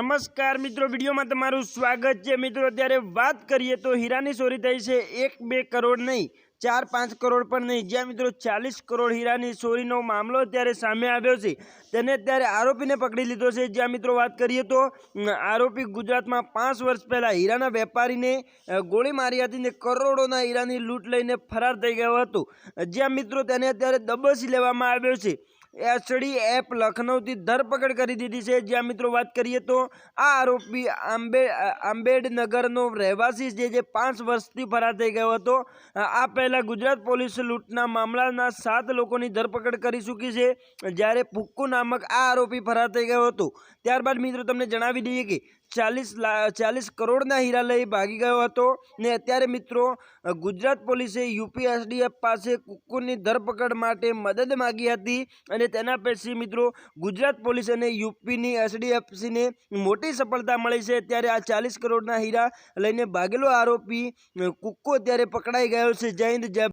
નમસ્કાર મિત્રો, વિડીયોમાં તમારું સ્વાગત છે. મિત્રો, અત્યારે વાત કરીએ તો હીરાની ચોરી થઈ છે. એક, બે કરોડ નહીં, ચાર, પાંચ કરોડ પણ નહીં. જ્યાં મિત્રો ચાલીસ કરોડ હીરાની ચોરીનો મામલો અત્યારે સામે આવ્યો છે. તેને અત્યારે આરોપીને પકડી લીધો છે. જ્યાં મિત્રો વાત કરીએ તો આરોપી ગુજરાતમાં પાંચ વર્ષ પહેલાં હીરાના વેપારીને ગોળી મારી હતી ને કરોડોના હીરાની લૂંટ લઈને ફરાર થઈ ગયો હતો. જ્યાં મિત્રો તેને અત્યારે દબોચી લેવામાં આવ્યો છે. એસડી એપ લખનૌથી ધરપકડ કરી દીધી છે. જ્યાં મિત્રો વાત કરીએ તો આ આરોપી આંબે, આંબેડનગરનો રહેવાસી છે જે પાંચ વર્ષથી ફરાર થઈ ગયો હતો. આ પહેલાં ગુજરાત પોલીસ લૂંટના મામલાના સાત લોકોની ધરપકડ કરી ચૂકી છે. જ્યારે પુક્કુ નામક આ આરોપી ફરાર થઈ ગયો હતો. ત્યારબાદ મિત્રો તમને જણાવી દઈએ કે ચાલીસ લા, ચાલીસ કરોડના હીરા લઈ ભાગી ગયો હતો. ને અત્યારે મિત્રો ગુજરાત પોલીસે યુપી એસડીએફ પાસે કુકુરની ધરપકડ માટે મદદ માગી હતી. અને તેના પછી મિત્રો, ગુજરાત પોલીસ અને યુપીની એસડીએફસીને મોટી સફળતા મળી છે. ત્યારે આ ચાલીસ કરોડના હીરા લઈને ભાગેલો આરોપી કુક્કો અત્યારે પકડાઈ ગયો છે. જય હિન્દ, જય